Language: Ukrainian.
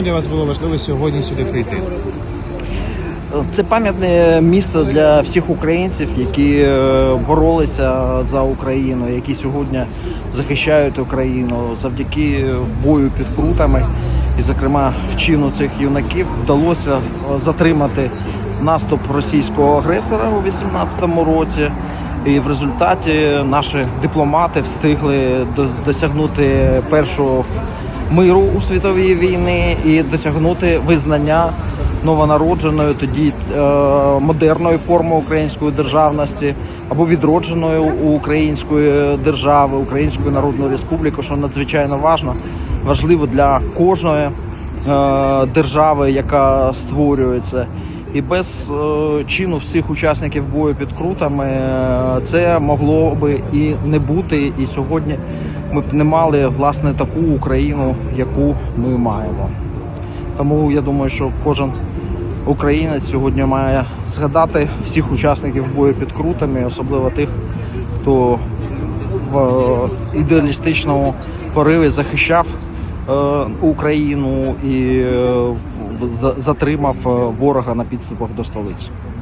Чому для вас було важливо сьогодні сюди прийти? Це пам'ятне місце для всіх українців, які е, боролися за Україну, які сьогодні захищають Україну завдяки бою під крутами. І, зокрема, чину цих юнаків вдалося затримати наступ російського агресора у 2018 році. І в результаті наші дипломати встигли досягнути першого миру у світовій війні і досягнути визнання новонародженою тоді е, модерною формою української державності або відродженою української держави, Української Народної Республіки, що надзвичайно важно, важливо для кожної е, держави, яка створюється. І без е, чину всіх учасників бою під крутами е, це могло би і не бути. І сьогодні ми б не мали власне таку Україну, яку ми маємо. Тому я думаю, що кожен українець сьогодні має згадати всіх учасників бою під крутами, особливо тих, хто в е, ідеалістичному пориві захищав е, Україну і е, затримав ворога на підступах до столиці.